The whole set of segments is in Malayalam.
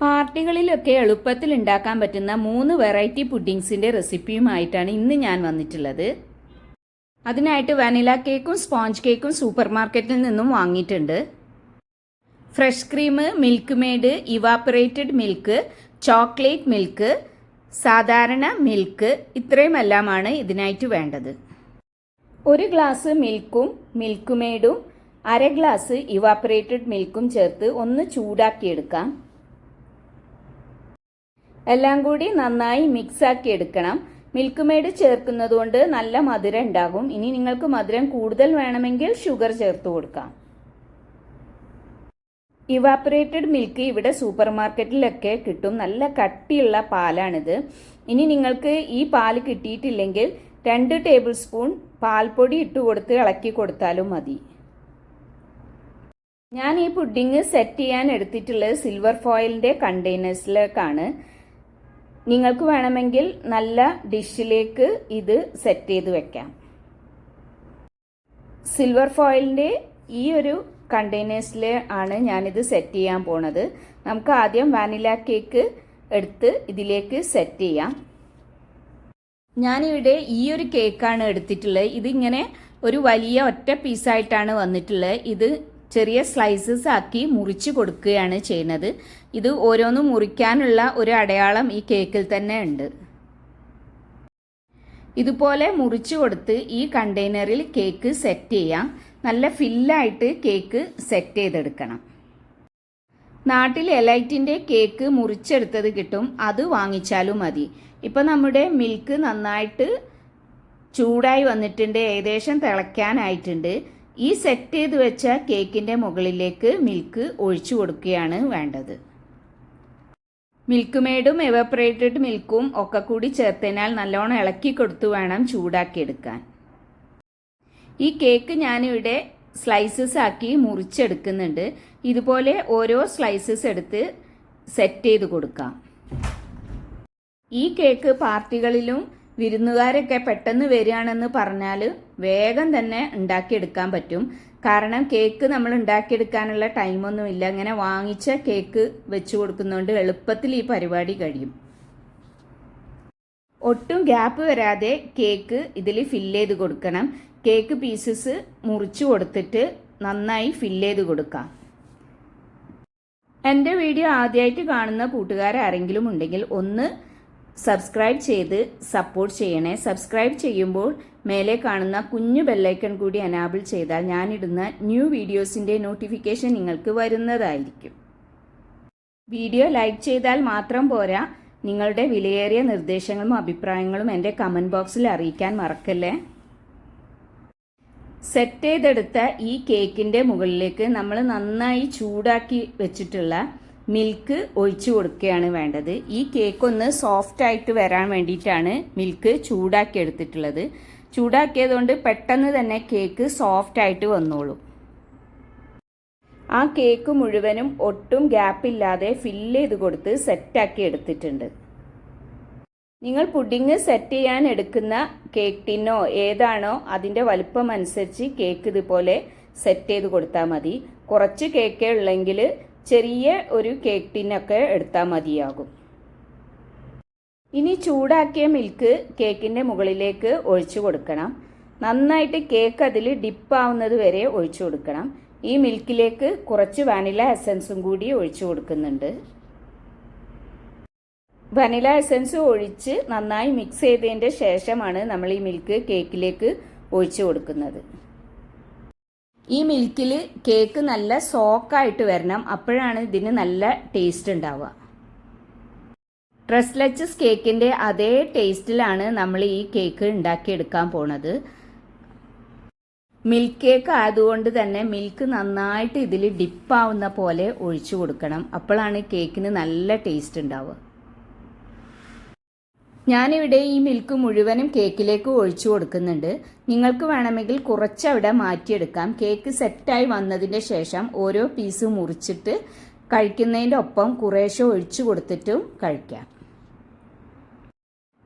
പാർട്ടികളിലൊക്കെ എളുപ്പത്തിൽ ഉണ്ടാക്കാൻ പറ്റുന്ന മൂന്ന് വെറൈറ്റി പുഡിങ്സിന്റെ റെസിപ്പിയുമായിട്ടാണ് ഇന്ന് ഞാൻ വന്നിട്ടുള്ളത്. അതിനായിട്ട് വനില കേക്കും സ്പോഞ്ച് കേക്കും സൂപ്പർ മാർക്കറ്റിൽ നിന്നും വാങ്ങിയിട്ടുണ്ട്. Fresh cream milkmaid evaporated milk chocolate milk സാധാരണ മിൽക്ക് ഇത്രയുമെല്ലാമാണ് ഇതിനായിട്ട് വേണ്ടത്. ഒരു ഗ്ലാസ് മിൽക്കും മിൽക്ക് മെയ്ഡും അര ഗ്ലാസ് ഇവാപ്പറേറ്റഡ് മിൽക്കും ചേർത്ത് ഒന്ന് ചൂടാക്കിയെടുക്കാം. എല്ലാം കൂടി നന്നായി മിക്സ് ആക്കി എടുക്കണം. മിൽക്ക് മെയ്ഡ് ചേർക്കുന്നത് കൊണ്ട് നല്ല മധുരം ഉണ്ടാകും. ഇനി നിങ്ങൾക്ക് മധുരം കൂടുതൽ വേണമെങ്കിൽ ഷുഗർ ചേർത്ത് കൊടുക്കാം. ഇവാപ്പറേറ്റഡ് മിൽക്ക് ഇവിടെ സൂപ്പർ മാർക്കറ്റിലൊക്കെ കിട്ടും. നല്ല കട്ടിയുള്ള പാലാണിത്. ഇനി നിങ്ങൾക്ക് ഈ പാൽ കിട്ടിയിട്ടില്ലെങ്കിൽ രണ്ട് ടേബിൾ സ്പൂൺ പാൽപ്പൊടി ഇട്ട് കൊടുത്ത് ഇളക്കി കൊടുത്താലും മതി. ഞാൻ ഈ പുഡിങ് സെറ്റ് ചെയ്യാൻ എടുത്തിട്ടുള്ളത് സിൽവർ ഫോയിലിന്റെ കണ്ടെയ്നേഴ്സിലേക്കാണ് നിങ്ങൾക്ക് വേണമെങ്കിൽ നല്ല ഡിഷിലേക്ക് ഇത് സെറ്റ് ചെയ്ത് വെക്കാം. സിൽവർ ഫോയിലിന്റെ ഈ ഒരു കണ്ടെയ്നേഴ്സിൽ ആണ് ഞാനിത് സെറ്റ് ചെയ്യാൻ പോണത്. നമുക്ക് ആദ്യം വാനില കേക്ക് എടുത്ത് ഇതിലേക്ക് സെറ്റ് ചെയ്യാം. ഞാനിവിടെ ഈ ഒരു കേക്കാണ് എടുത്തിട്ടുള്ളത്. ഇതിങ്ങനെ ഒരു വലിയ ഒറ്റ പീസായിട്ടാണ് വന്നിട്ടുള്ളത്. ഇത് ചെറിയ സ്ലൈസസ് ആക്കി മുറിച്ച് കൊടുക്കുകയാണ് ചെയ്യുന്നത്. ഇത് ഓരോന്നും മുറിക്കാനുള്ള ഒരു അടയാളം ഈ കേക്കിൽ തന്നെ ഉണ്ട്. ഇതുപോലെ മുറിച്ച് കൊടുത്ത് ഈ കണ്ടെയ്നറിൽ കേക്ക് സെറ്റ് ചെയ്യാം. നല്ല ഫില്ലായിട്ട് കേക്ക് സെറ്റ് ചെയ്തെടുക്കണം. നാട്ടിൽ എലൈറ്റിന്റെ കേക്ക് മുറിച്ചെടുത്തത് കിട്ടും. അത് വാങ്ങിച്ചാലും മതി. ഇപ്പം നമ്മുടെ മിൽക്ക് നന്നായിട്ട് ചൂടായി വന്നിട്ടുണ്ട്. ഏകദേശം തിളയ്ക്കാനായിട്ടുണ്ട്. ഈ സെറ്റ് ചെയ്ത് വെച്ച കേക്കിന്റെ മുകളിലേക്ക് മിൽക്ക് ഒഴിച്ചു കൊടുക്കുകയാണ് വേണ്ടത്. മിൽക്ക് മെയ്ഡും എവപ്പറേറ്റഡ് മിൽക്കും ഒക്കെ കൂടി ചേർത്തതിനാൽ നല്ലോണം ഇളക്കി കൊടുത്തു വേണം ചൂടാക്കിയെടുക്കാൻ ഈ കേക്ക് ഞാനിവിടെ സ്ലൈസസ് ആക്കി മുറിച്ചെടുക്കുന്നുണ്ട്. ഇതുപോലെ ഓരോ സ്ലൈസസ് എടുത്ത് സെറ്റ് ചെയ്ത് കൊടുക്കാം. ഈ കേക്ക് പാർട്ടികളിലും വിരുന്നുകാരൊക്കെ പെട്ടെന്ന് വരികയാണെന്ന് പറഞ്ഞാൽ വേഗം തന്നെ ഉണ്ടാക്കിയെടുക്കാൻ പറ്റും. കാരണം കേക്ക് നമ്മൾ ഉണ്ടാക്കിയെടുക്കാനുള്ള ടൈമൊന്നുമില്ല അങ്ങനെ വാങ്ങിച്ച കേക്ക് വെച്ച് കൊടുക്കുന്നതുകൊണ്ട് എളുപ്പത്തിൽ ഈ പരിപാടി കഴിയും. ഒട്ടും ഗ്യാപ്പ് വരാതെ കേക്ക് ഇതിൽ ഫില്ല് ചെയ്ത് കൊടുക്കണം. കേക്ക് പീസസ് മുറിച്ച് കൊടുത്തിട്ട് നന്നായി ഫില്ല് ചെയ്ത് കൊടുക്കാം. എന്റെ വീഡിയോ ആദ്യമായിട്ട് കാണുന്ന കൂട്ടുകാരാരെങ്കിലും ഉണ്ടെങ്കിൽ ഒന്ന് സബ്സ്ക്രൈബ് ചെയ്ത് സപ്പോർട്ട് ചെയ്യണേ. സബ്സ്ക്രൈബ് ചെയ്യുമ്പോൾ മേലെ കാണുന്ന കുഞ്ഞു ബെല്ലൈക്കൺ കൂടി അനാബിൾ ചെയ്താൽ ഞാനിടുന്ന ന്യൂ വീഡിയോസിന്റെ നോട്ടിഫിക്കേഷൻ നിങ്ങൾക്ക് വരുന്നതായിരിക്കും. വീഡിയോ ലൈക്ക് ചെയ്താൽ മാത്രം പോരാ. നിങ്ങളുടെ വിലയേറിയ നിർദ്ദേശങ്ങളും അഭിപ്രായങ്ങളും എന്റെ കമന്റ് ബോക്സിൽ അറിയിക്കാൻ മറക്കല്ലേ? സെറ്റ് ചെയ്തെടുത്ത ഈ കേക്കിന്റെ മുകളിലേക്ക് നമ്മൾ നന്നായി ചൂടാക്കി വെച്ചിട്ടുള്ള മിൽക്ക് ഒഴിച്ചു കൊടുക്കുകയാണ് വേണ്ടത്. ഈ കേക്ക് ഒന്ന് സോഫ്റ്റ് ആയിട്ട് വരാൻ വേണ്ടിയിട്ടാണ് മിൽക്ക് ചൂടാക്കി എടുത്തിട്ടുള്ളത്. ചൂടാക്കിയതുകൊണ്ട് പെട്ടെന്ന് തന്നെ കേക്ക് സോഫ്റ്റ് ആയിട്ട് വന്നോളും. ആ കേക്ക് മുഴുവനും ഒട്ടും ഗ്യാപ്പില്ലാതെ ഫില്ല് ചെയ്ത് കൊടുത്ത് സെറ്റാക്കി എടുത്തിട്ടുണ്ട്. നിങ്ങൾ പുഡിങ് സെറ്റ് ചെയ്യാൻ എടുക്കുന്ന കേക്ക് ടിന്നോ ഏതാണോ അതിന്റെ വലുപ്പം അനുസരിച്ച് കേക്ക് ഇതുപോലെ സെറ്റ് ചെയ്ത് കൊടുത്താൽ മതി. കുറച്ച് കേക്കേ ഉള്ളെങ്കിൽ ചെറിയ ഒരു കേക്ക് ടിന്നൊക്കെ എടുത്താൽ മതിയാകും. ഇനി ചൂടാക്കിയ മിൽക്ക് കേക്കിന്റെ മുകളിലേക്ക് ഒഴിച്ചു കൊടുക്കണം. നന്നായിട്ട് കേക്ക് അതിൽ ഡിപ്പാവുന്നത് വരെ ഒഴിച്ചു കൊടുക്കണം. ഈ മിൽക്കിലേക്ക് കുറച്ച് വാനില എസൻസും കൂടി ഒഴിച്ചു കൊടുക്കുന്നുണ്ട്. വനില എസൻസ് ഒഴിച്ച് നന്നായി മിക്സ് ചെയ്തതിന്റെ ശേഷമാണ് നമ്മൾ ഈ മിൽക്ക് കേക്കിലേക്ക് ഒഴിച്ചു കൊടുക്കുന്നത്. ഈ മിൽക്കിൽ കേക്ക് നല്ല സോക്കായിട്ട് വരണം. അപ്പോഴാണ് ഇതിന് നല്ല ടേസ്റ്റ് ഉണ്ടാവുക. ട്രസ്ലച്ചസ് കേക്കിന്റെ അതേ ടേസ്റ്റിലാണ് നമ്മൾ ഈ കേക്ക് ഉണ്ടാക്കിയെടുക്കാൻ പോണത്. മിൽക്ക് കേക്ക് ആയതുകൊണ്ട് തന്നെ മിൽക്ക് നന്നായിട്ട് ഇതിൽ ഡിപ്പാവുന്ന പോലെ ഒഴിച്ചു കൊടുക്കണം. അപ്പോഴാണ് കേക്കിന് നല്ല ടേസ്റ്റ് ഉണ്ടാവുക. ഞാനിവിടെ ഈ മിൽക്ക് മുഴുവനും കേക്കിലേക്ക് ഒഴിച്ചു കൊടുക്കുന്നുണ്ട്. നിങ്ങൾക്ക് വേണമെങ്കിൽ കുറച്ച് അവിടെ മാറ്റിയെടുക്കാം കേക്ക് സെറ്റായി വന്നതിന്റെ ശേഷം ഓരോ പീസ് മുറിച്ചിട്ട് കഴിക്കുന്നതിന്റെ ഒപ്പം കുറേശ്ശെ ഒഴിച്ചു കൊടുത്തിട്ടും കഴിക്കാം.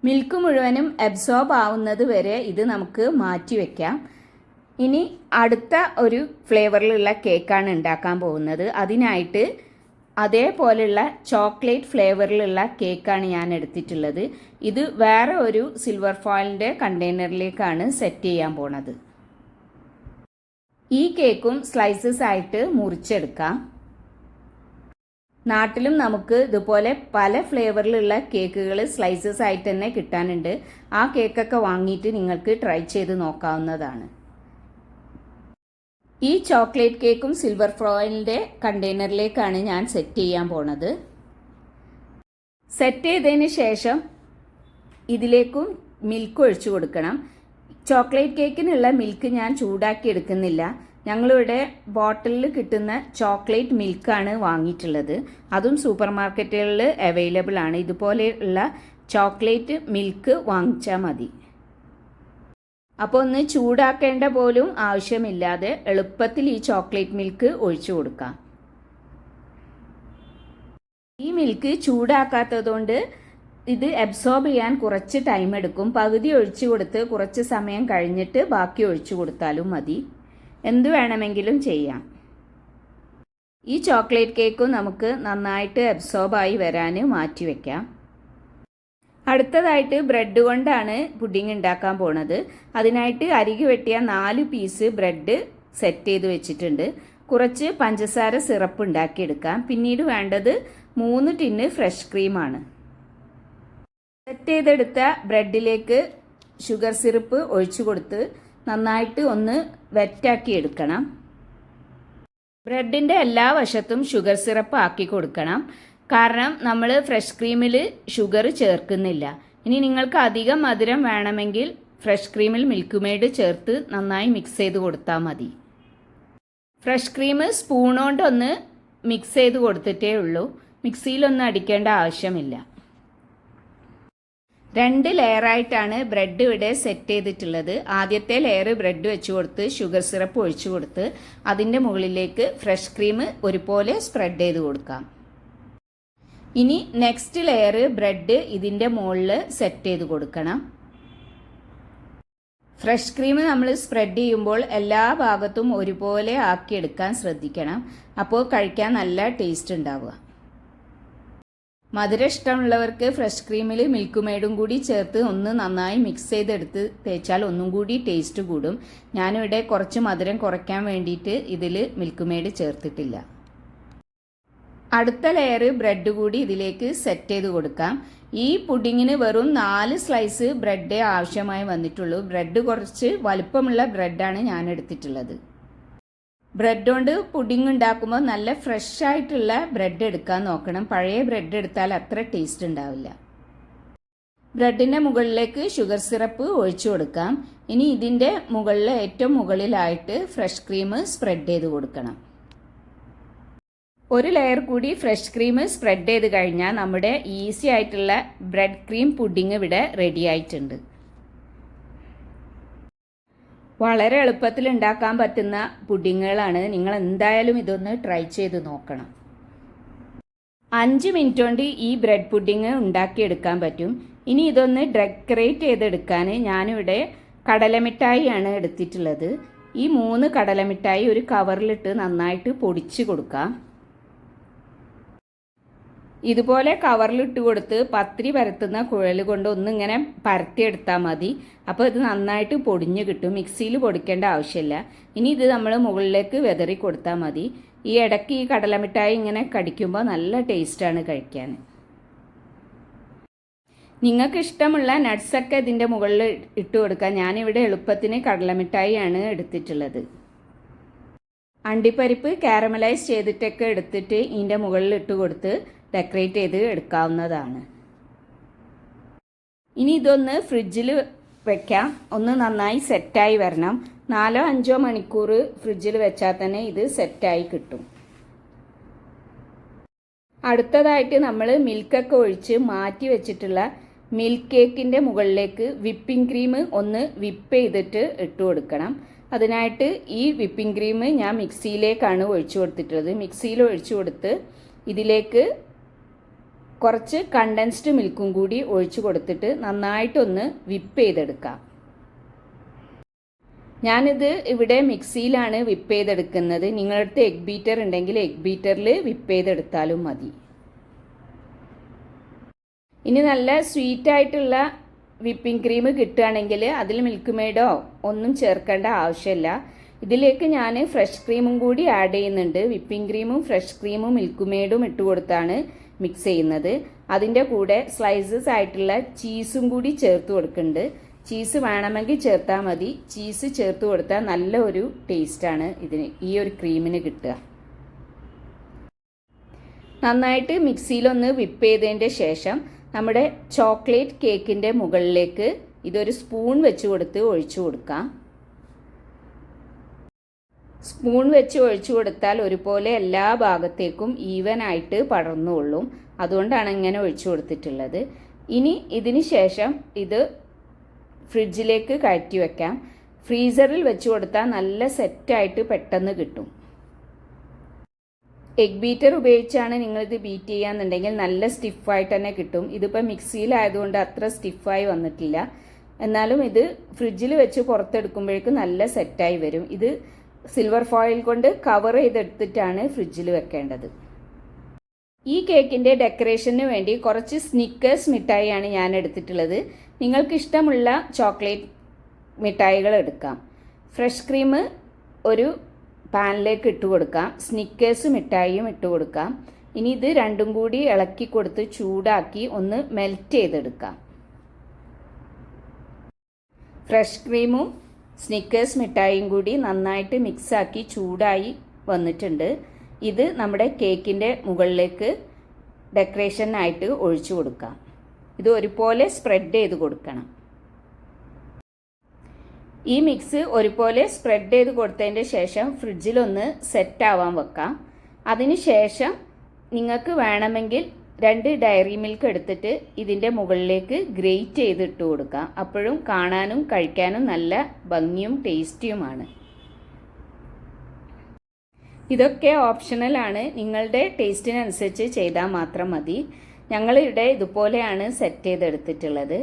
മിൽക്ക് മുഴുവനും അബ്സോർബ് ആവുന്നത് വരെ ഇത് നമുക്ക് മാറ്റി വെക്കാം. ഇനി അടുത്ത ഒരു ഫ്ലേവറിലുള്ള കേക്കാണ് ഉണ്ടാക്കാൻ പോകുന്നത്. അതിനായിട്ട് അതേപോലെയുള്ള ചോക്ലേറ്റ് ഫ്ലേവറിലുള്ള കേക്കാണ് ഞാൻ എടുത്തിട്ടുള്ളത്. ഇത് വേറെ ഒരു സിൽവർ ഫോയിലിന്റെ കണ്ടെയ്നറിലേക്കാണ് സെറ്റ് ചെയ്യാൻ പോണത്. ഈ കേക്കും സ്ലൈസസ് ആയിട്ട് മുറിച്ചെടുക്കാം. നാട്ടിലും നമുക്ക് ഇതുപോലെ പല ഫ്ലേവറിലുള്ള കേക്കുകൾ സ്ലൈസസ് ആയിട്ട് തന്നെ കിട്ടാനുണ്ട്. ആ കേക്കൊക്കെ വാങ്ങിയിട്ട് നിങ്ങൾക്ക് ട്രൈ ചെയ്ത് നോക്കാവുന്നതാണ്. ഈ ചോക്ലേറ്റ് കേക്കും സിൽവർ ഫ്രോയിലിന്റെ കണ്ടെയ്നറിലേക്കാണ് ഞാൻ സെറ്റ് ചെയ്യാൻ പോണത്. സെറ്റ് ചെയ്തതിന് ശേഷം ഇതിലേക്കും മിൽക്ക് ഒഴിച്ചു കൊടുക്കണം. ചോക്ലേറ്റ് കേക്കിനുള്ള മിൽക്ക് ഞാൻ ചൂടാക്കി എടുക്കുന്നില്ല. ഞങ്ങളിവിടെ ബോട്ടിലിൽ കിട്ടുന്ന ചോക്ലേറ്റ് മിൽക്കാണ് വാങ്ങിയിട്ടുള്ളത്. അതും സൂപ്പർ മാർക്കറ്റുകളിൽ അവൈലബിൾ ആണ്. ഇതുപോലെയുള്ള ചോക്ലേറ്റ് മിൽക്ക് വാങ്ങിച്ചാൽ മതി. അപ്പോൾ ഒന്ന് ചൂടാക്കേണ്ട പോലും ആവശ്യമില്ലാതെ എളുപ്പത്തിൽ ഈ ചോക്ലേറ്റ് മിൽക്ക് ഒഴിച്ചു കൊടുക്കാം. ഈ മിൽക്ക് ചൂടാക്കാത്തതുകൊണ്ട് ഇത് അബ്സോർബ് ചെയ്യാൻ കുറച്ച് ടൈം എടുക്കും. പകുതി ഒഴിച്ചു കൊടുത്ത് കുറച്ച് സമയം കഴിഞ്ഞിട്ട് ബാക്കി ഒഴിച്ചു കൊടുത്താലും മതി. എന്ത് വേണമെങ്കിലും ചെയ്യാം. ഈ ചോക്ലേറ്റ് കേക്കും നമുക്ക് നന്നായിട്ട് അബ്സോർബായി വരാൻ മാറ്റി വയ്ക്കാം അടുത്തതായിട്ട് ബ്രെഡ് കൊണ്ടാണ് പുഡിംഗ് ഉണ്ടാക്കാൻ പോണത്. അതിനായിട്ട് അരികി വെട്ടിയ നാല് പീസ് ബ്രെഡ് സെറ്റ് ചെയ്ത് വെച്ചിട്ടുണ്ട്. കുറച്ച് പഞ്ചസാര സിറപ്പ് ഉണ്ടാക്കിയെടുക്കാം. പിന്നീട് വേണ്ടത് മൂന്ന് ടിന്ന് ഫ്രഷ് ക്രീമാണ് സെറ്റ് ചെയ്തെടുത്ത ബ്രെഡിലേക്ക് ഷുഗർ സിറപ്പ് ഒഴിച്ചു കൊടുത്ത് നന്നായിട്ട് ഒന്ന് വെറ്റാക്കി എടുക്കണം. ബ്രെഡിന്റെ എല്ലാ വശത്തും ഷുഗർ സിറപ്പ് ആക്കി കൊടുക്കണം. കാരണം നമ്മൾ ഫ്രഷ് ക്രീമിൽ ഷുഗർ ചേർക്കുന്നില്ല. ഇനി നിങ്ങൾക്ക് അധികം മധുരം വേണമെങ്കിൽ ഫ്രഷ് ക്രീമിൽ മിൽക്ക് മെയ്ഡ് ചേർത്ത് നന്നായി മിക്സ് ചെയ്ത് കൊടുത്താൽ മതി. ഫ്രഷ് ക്രീം സ്പൂൺ കൊണ്ടൊന്ന് മിക്സ് ചെയ്ത് കൊടുത്തിട്ടേ ഉള്ളൂ. മിക്സിയിലൊന്നും അടിക്കേണ്ട ആവശ്യമില്ല. രണ്ട് ലെയറായിട്ടാണ് ബ്രെഡ് ഇവിടെ സെറ്റ് ചെയ്തിട്ടുള്ളത്. ആദ്യത്തെ ലെയർ ബ്രെഡ് വെച്ച് കൊടുത്ത് ഷുഗർ സിറപ്പ് ഒഴിച്ചു കൊടുത്ത് അതിന്റെ മുകളിലേക്ക് ഫ്രഷ് ക്രീം ഒരുപോലെ സ്പ്രെഡ് ചെയ്ത് കൊടുക്കാം. ഇനി നെക്സ്റ്റ് ലെയർ ബ്രെഡ് ഇതിന്റെ മുകളിൽ സെറ്റ് ചെയ്ത് കൊടുക്കണം. ഫ്രഷ് ക്രീം നമ്മൾ സ്പ്രെഡ് ചെയ്യുമ്പോൾ എല്ലാ ഭാഗത്തും ഒരുപോലെ ആക്കിയെടുക്കാൻ ശ്രദ്ധിക്കണം. അപ്പോൾ കഴിക്കാൻ നല്ല ടേസ്റ്റ് ഉണ്ടാവുക. മധുര ഇഷ്ടമുള്ളവർക്ക് ഫ്രഷ് ക്രീമിൽ മിൽക്ക് മെയ്ഡും കൂടി ചേർത്ത് ഒന്ന് നന്നായി മിക്സ് ചെയ്തെടുത്ത് തേച്ചാൽ ഒന്നും കൂടി ടേസ്റ്റ് കൂടും. ഞാനിവിടെ കുറച്ച് മധുരം കുറയ്ക്കാൻ വേണ്ടിയിട്ട് ഇതിൽ മിൽക്ക് മെയ്ഡ് ചേർത്തിട്ടില്ല. അടുത്ത ലെയർ ബ്രെഡ് കൂടി ഇതിലേക്ക് സെറ്റ് ചെയ്ത് കൊടുക്കാം. ഈ പുഡിങ്ങിന് വെറും നാല് സ്ലൈസ് ബ്രെഡേ ആവശ്യമായി വന്നിട്ടുള്ളൂ. ബ്രെഡ് കുറച്ച് വലുപ്പമുള്ള ബ്രെഡാണ് ഞാൻ എടുത്തിട്ടുള്ളത്. ബ്രെഡ് കൊണ്ട് പുഡിംഗ് ഉണ്ടാക്കുമ്പോൾ നല്ല ഫ്രഷ് ആയിട്ടുള്ള ബ്രെഡ് എടുക്കാൻ നോക്കണം. പഴയ ബ്രെഡ് എടുത്താൽ അത്ര ടേസ്റ്റ് ഉണ്ടാവില്ല. ബ്രെഡിന്റെ മുകളിലേക്ക് ഷുഗർ സിറപ്പ് ഒഴിച്ചു കൊടുക്കാം. ഇനി ഇതിന്റെ മുകളിൽ ഏറ്റവും മുകളിലായിട്ട് ഫ്രഷ് ക്രീം സ്പ്രെഡ് ചെയ്ത് കൊടുക്കണം. ഒരു ലെയർ കൂടി ഫ്രഷ് ക്രീം സ്പ്രെഡ് ചെയ്ത് കഴിഞ്ഞാൽ നമ്മുടെ ഈസി ആയിട്ടുള്ള ബ്രെഡ് ക്രീം പുഡിങ് ഇവിടെ റെഡി ആയിട്ടുണ്ട്. വളരെ എളുപ്പത്തിൽ ഉണ്ടാക്കാൻ പറ്റുന്ന പുഡിങ്ങുകളാണ് നിങ്ങൾ എന്തായാലും ഇതൊന്ന് ട്രൈ ചെയ്ത് നോക്കണം. അഞ്ച് മിനിറ്റ് കൊണ്ട് ഈ ബ്രെഡ് പുഡിങ് ഉണ്ടാക്കിയെടുക്കാൻ പറ്റും. ഇനി ഇതൊന്ന് ഡെക്കറേറ്റ് ചെയ്തെടുക്കാൻ ഞാനിവിടെ കടലമിഠായിയാണ് എടുത്തിട്ടുള്ളത്. ഈ മൂന്ന് കടലമിഠായി ഒരു കവറിലിട്ട് നന്നായിട്ട് പൊടിച്ച് കൊടുക്കാം. ഇതുപോലെ കവറിലിട്ട് കൊടുത്ത് പത്തിരി പരത്തുന്ന കുഴൽ കൊണ്ട് ഒന്നിങ്ങനെ പരത്തിയെടുത്താൽ മതി. അപ്പോൾ ഇത് നന്നായിട്ട് പൊടിഞ്ഞു കിട്ടും. മിക്സിയിൽ പൊടിക്കേണ്ട ആവശ്യമില്ല. ഇനി ഇത് നമ്മൾ മുകളിലേക്ക് വെതറി കൊടുത്താൽ മതി. ഈ ഇടയ്ക്ക് ഈ കടലമിഠായി ഇങ്ങനെ കടിക്കുമ്പോൾ നല്ല ടേസ്റ്റാണ് കഴിക്കാൻ. നിങ്ങൾക്ക് ഇഷ്ടമുള്ള നട്ട്സൊക്കെ ഇതിന്റെ മുകളിൽ ഇട്ട് കൊടുക്കാം. ഞാനിവിടെ എളുപ്പത്തിന് കടലമിഠായിയാണ് എടുത്തിട്ടുള്ളത്. അണ്ടിപ്പരിപ്പ് കാരമലൈസ് ചെയ്തിട്ടൊക്കെ എടുത്തിട്ട് ഇതിന്റെ മുകളിൽ ഇട്ട് കൊടുത്ത് ഡെക്കറേറ്റ് ചെയ്ത് എടുക്കാവുന്നതാണ്. ഇനി ഇതൊന്ന് ഫ്രിഡ്ജിൽ വെക്കാം. ഒന്ന് നന്നായി സെറ്റായി വരണം. നാലോ അഞ്ചോ മണിക്കൂർ ഫ്രിഡ്ജിൽ വെച്ചാൽ തന്നെ ഇത് സെറ്റായി കിട്ടും. അടുത്തതായിട്ട് നമ്മൾ മിൽക്കൊക്കെ ഒഴിച്ച് മാറ്റി വെച്ചിട്ടുള്ള മിൽക്ക് കേക്കിന്റെ മുകളിലേക്ക് വിപ്പിംഗ് ക്രീം ഒന്ന് വിപ്പ് ചെയ്തിട്ട് ഇട്ട് കൊടുക്കണം. അതിനായിട്ട് ഈ വിപ്പിംഗ് ക്രീം ഞാൻ മിക്സിയിലേക്കാണ് ഒഴിച്ചു കൊടുത്തിട്ടുള്ളത്. മിക്സിയിൽ ഒഴിച്ചു കൊടുത്ത് ഇതിലേക്ക് കുറച്ച് കണ്ടൻസ്ഡ് മിൽക്കും കൂടി ഒഴിച്ചു കൊടുത്തിട്ട് നന്നായിട്ടൊന്ന് വിപ്പ് ചെയ്തെടുക്കാം. ഞാനിത് ഇവിടെ മിക്സിയിലാണ് വിപ്പ് ചെയ്തെടുക്കുന്നത്. നിങ്ങളുടെ അടുത്ത് എഗ് ബീറ്റർ ഉണ്ടെങ്കിൽ എഗ് ബീറ്ററിൽ വിപ്പ് ചെയ്തെടുത്താലും മതി. ഇനി നല്ല സ്വീറ്റ് ആയിട്ടുള്ള വിപ്പിംഗ് ക്രീം കിട്ടുകയാണെങ്കിൽ അതിൽ മിൽക്ക് മെയ്ഡോ ഒന്നും ചേർക്കേണ്ട ആവശ്യമില്ല. ഇതിലേക്ക് ഞാൻ ഫ്രഷ് ക്രീമും കൂടി ആഡ് ചെയ്യുന്നുണ്ട്. വിപ്പിംഗ് ക്രീമും ഫ്രഷ് ക്രീമും മിൽക്ക് മെയ്ഡും ഇട്ട് കൊടുത്താണ്. മിക്സ് ചെയ്യുന്നത്. അതിന്റെ കൂടെ സ്ലൈസസ് ആയിട്ടുള്ള ചീസും കൂടി ചേർത്ത് കൊടുക്കുന്നുണ്ട്. ചീസ് വേണമെങ്കിൽ ചേർത്താൽ മതി. ചീസ് ചേർത്ത് കൊടുത്താൽ നല്ല ഒരു ടേസ്റ്റാണ് ഇതിന് ഈ ഒരു ക്രീമിന് കിട്ടുക. നന്നായിട്ട് മിക്സിയിലൊന്ന് വിപ്പ് ചെയ്തതിന്റെ ശേഷം നമ്മുടെ ചോക്ലേറ്റ് കേക്കിന്റെ മുകളിലേക്ക് ഇതൊരു സ്പൂൺ വെച്ച് കൊടുത്ത് ഒഴിച്ചു കൊടുക്കാം. സ്പൂൺ വെച്ച് ഒഴിച്ചു കൊടുത്താൽ ഒരുപോലെ എല്ലാ ഭാഗത്തേക്കും ഈവൻ ആയിട്ട് പടർന്നുകൊള്ളും. അതുകൊണ്ടാണ് ഇങ്ങനെ ഒഴിച്ചു കൊടുത്തിട്ടുള്ളത്. ഇനി ഇതിന് ശേഷം ഇത് ഫ്രിഡ്ജിലേക്ക് കയറ്റി വെക്കാം. ഫ്രീസറിൽ വെച്ച് കൊടുത്താൽ നല്ല സെറ്റായിട്ട് പെട്ടെന്ന് കിട്ടും. എഗ് ബീറ്റർ ഉപയോഗിച്ചാണ് നിങ്ങളിത് ബീറ്റ് ചെയ്യാന്നുണ്ടെങ്കിൽ നല്ല സ്റ്റിഫായിട്ട് തന്നെ കിട്ടും. ഇതിപ്പോൾ മിക്സിയിലായതുകൊണ്ട് അത്ര സ്റ്റിഫായി വന്നിട്ടില്ല. എന്നാലും ഇത് ഫ്രിഡ്ജിൽ വെച്ച് പുറത്തെടുക്കുമ്പോഴേക്കും നല്ല സെറ്റായി വരും. ഇത് സിൽവർ ഫോയിൽ കൊണ്ട് കവർ ചെയ്തെടുത്തിട്ടാണ് ഫ്രിഡ്ജിൽ വെക്കേണ്ടത്. ഈ കേക്കിന്റെ ഡെക്കറേഷന് വേണ്ടി കുറച്ച് സ്നിക്കേഴ്സ് മിഠായിയാണ് ഞാൻ എടുത്തിട്ടുള്ളത്. നിങ്ങൾക്ക് ഇഷ്ടമുള്ള ചോക്ലേറ്റ് മിഠായികൾ എടുക്കാം. ഫ്രഷ് ക്രീം ഒരു പാനിലേക്ക് ഇട്ട് കൊടുക്കാം. സ്നിക്കേഴ്സ് മിഠായിയും ഇട്ട് കൊടുക്കാം. ഇനി ഇത് രണ്ടും കൂടി ഇളക്കി കൊടുത്ത് ചൂടാക്കി ഒന്ന് മെൽറ്റ് ചെയ്തെടുക്കാം. ഫ്രഷ് ക്രീമും സ്നിക്കേഴ്സ് മിഠായിയും കൂടി നന്നായിട്ട് മിക്സാക്കി ചൂടായി വന്നിട്ടുണ്ട്. ഇത് നമ്മുടെ കേക്കിന്റെ മുകളിലേക്ക് ഡെക്കറേഷനായിട്ട് ഒഴിച്ചു കൊടുക്കാം. ഇത് ഒരുപോലെ സ്പ്രെഡ് ചെയ്ത് കൊടുക്കണം. ഈ മിക്സ് ഒരുപോലെ സ്പ്രെഡ് ചെയ്ത് കൊടുത്തതിന്റെ ശേഷം ഫ്രിഡ്ജിലൊന്ന് സെറ്റ് ആവാൻ വെക്കാം. അതിന് ശേഷം നിങ്ങൾക്ക് വേണമെങ്കിൽ രണ്ട് ഡയറി മിൽക്ക് എടുത്തിട്ട് ഇതിന്റെ മുകളിലേക്ക് ഗ്രേറ്റ് ചെയ്തിട്ട് കൊടുക്കാം. അപ്പോഴും കാണാനും കഴിക്കാനും നല്ല ഭംഗിയും ടേസ്റ്റിയുമാണ് ഇതൊക്കെ ഓപ്ഷണലാണ് നിങ്ങളുടെ ടേസ്റ്റിനനുസരിച്ച് ചെയ്താൽ മാത്രം മതി. ഞങ്ങളിവിടെ ഇതുപോലെയാണ് സെറ്റ് ചെയ്തെടുത്തിട്ടുള്ളത്.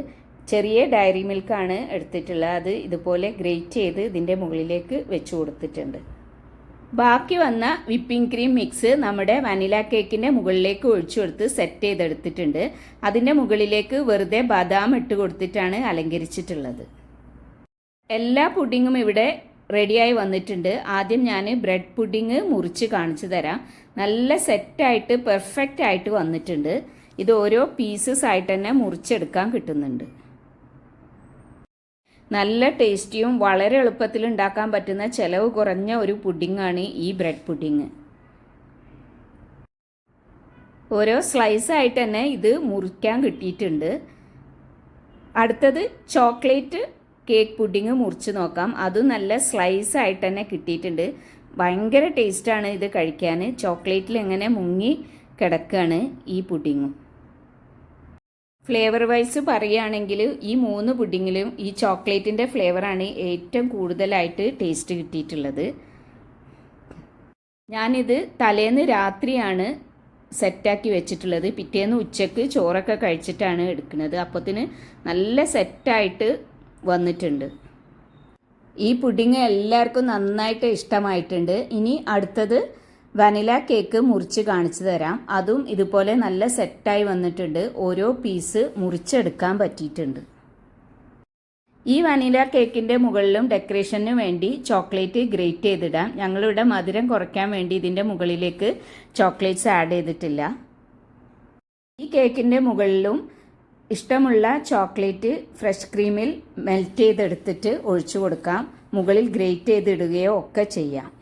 ചെറിയ ഡയറി മിൽക്കാണ് എടുത്തിട്ടുള്ളത്. അത് ഇതുപോലെ ഗ്രേറ്റ് ചെയ്ത് ഇതിന്റെ മുകളിലേക്ക് വെച്ച് കൊടുത്തിട്ടുണ്ട്. ബാക്കി വന്ന വിപ്പിംഗ് ക്രീം മിക്സ് നമ്മുടെ വനില കേക്കിന്റെ മുകളിലേക്ക് ഒഴിച്ചു കൊടുത്ത് സെറ്റ് ചെയ്തെടുത്തിട്ടുണ്ട്. അതിന്റെ മുകളിലേക്ക് വെറുതെ ബദാം ഇട്ട് കൊടുത്തിട്ടാണ് അലങ്കരിച്ചിട്ടുള്ളത്. എല്ലാ പുഡിങ്ങും ഇവിടെ റെഡിയായി വന്നിട്ടുണ്ട്. ആദ്യം ഞാൻ ബ്രെഡ് പുഡിങ് മുറിച്ച് കാണിച്ചു തരാം. നല്ല സെറ്റായിട്ട് പെർഫെക്റ്റ് ആയിട്ട് വന്നിട്ടുണ്ട്. ഇത് ഓരോ പീസസ് ആയിട്ട് തന്നെ മുറിച്ചെടുക്കാൻ കിട്ടുന്നുണ്ട്. നല്ല ടേസ്റ്റിയും വളരെ എളുപ്പത്തിൽ ഉണ്ടാക്കാൻ പറ്റുന്ന ചിലവ് കുറഞ്ഞ ഒരു പുഡിങ്ങാണ് ഈ ബ്രെഡ് പുഡിങ്. ഓരോ സ്ലൈസ് ആയിട്ട് തന്നെ ഇത് മുറിക്കാൻ കിട്ടിയിട്ടുണ്ട്. അടുത്തത് ചോക്ലേറ്റ് കേക്ക് പുഡിങ് മുറിച്ച് നോക്കാം. അതും നല്ല സ്ലൈസ് ആയിട്ട് തന്നെ കിട്ടിയിട്ടുണ്ട്. ഭയങ്കര ടേസ്റ്റാണ് ഇത് കഴിക്കാൻ. ചോക്ലേറ്റിൽ എങ്ങനെ മുങ്ങി കിടക്കുകയാണ് ഈ പുഡിങ്ങും. ഫ്ലേവർ വൈസ് പറയുകയാണെങ്കിൽ ഈ മൂന്ന് പുഡിങ്ങിലും ഈ ചോക്ലേറ്റിന്റെ ഫ്ലേവറാണ് ഏറ്റവും കൂടുതലായിട്ട് ടേസ്റ്റ് കിട്ടിയിട്ടുള്ളത്. ഞാനിത് തലേന്ന് രാത്രിയാണ് സെറ്റാക്കി വെച്ചിട്ടുള്ളത്. പിറ്റേന്ന് ഉച്ചയ്ക്ക് ചോറൊക്കെ കഴിച്ചിട്ടാണ് എടുക്കുന്നത്. അപ്പത്തിന് നല്ല സെറ്റായിട്ട് വന്നിട്ടുണ്ട്. ഈ പുഡിങ് എല്ലാവർക്കും നന്നായിട്ട് ഇഷ്ടമായിട്ടുണ്ട്. ഇനി അടുത്തത് വനില കേക്ക് മുറിച്ച് കാണിച്ചു തരാം. അതും ഇതുപോലെ നല്ല സെറ്റായി വന്നിട്ടുണ്ട്. ഓരോ പീസ് മുറിച്ചെടുക്കാൻ പറ്റിയിട്ടുണ്ട്. ഈ വനില കേക്കിന്റെ മുകളിലും ഡെക്കറേഷനു വേണ്ടി ചോക്ലേറ്റ് ഗ്രേറ്റ് ചെയ്തിടാം. ഞങ്ങളിവിടെ മധുരം കുറയ്ക്കാൻ വേണ്ടി ഇതിന്റെ മുകളിലേക്ക് ചോക്ലേറ്റ്സ് ആഡ് ചെയ്തിട്ടില്ല. ഈ കേക്കിന്റെ മുകളിലും ഇഷ്ടമുള്ള ചോക്ലേറ്റ് ഫ്രഷ് ക്രീമിൽ മെൽറ്റ് ചെയ്തെടുത്തിട്ട് ഒഴിച്ചു കൊടുക്കാം. മുകളിൽ ഗ്രേറ്റ് ചെയ്തിടുകയോ ഒക്കെ ചെയ്യാം.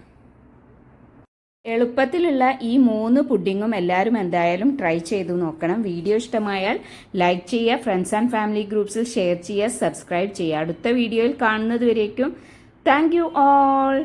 എളുപ്പത്തിലുള്ള ഈ മൂന്ന് പുഡിങ്ങും എല്ലാവരും എന്തായാലും ട്രൈ ചെയ്തു നോക്കണം. വീഡിയോ ഇഷ്ടമായാൽ ലൈക്ക് ചെയ്യുക ഫ്രണ്ട്സ് ആൻഡ് ഫാമിലി ഗ്രൂപ്പ്സിൽ ഷെയർ ചെയ്യുക സബ്സ്ക്രൈബ് ചെയ്യുക. അടുത്ത വീഡിയോയിൽ കാണുന്നത് വരേക്കും. Thank you all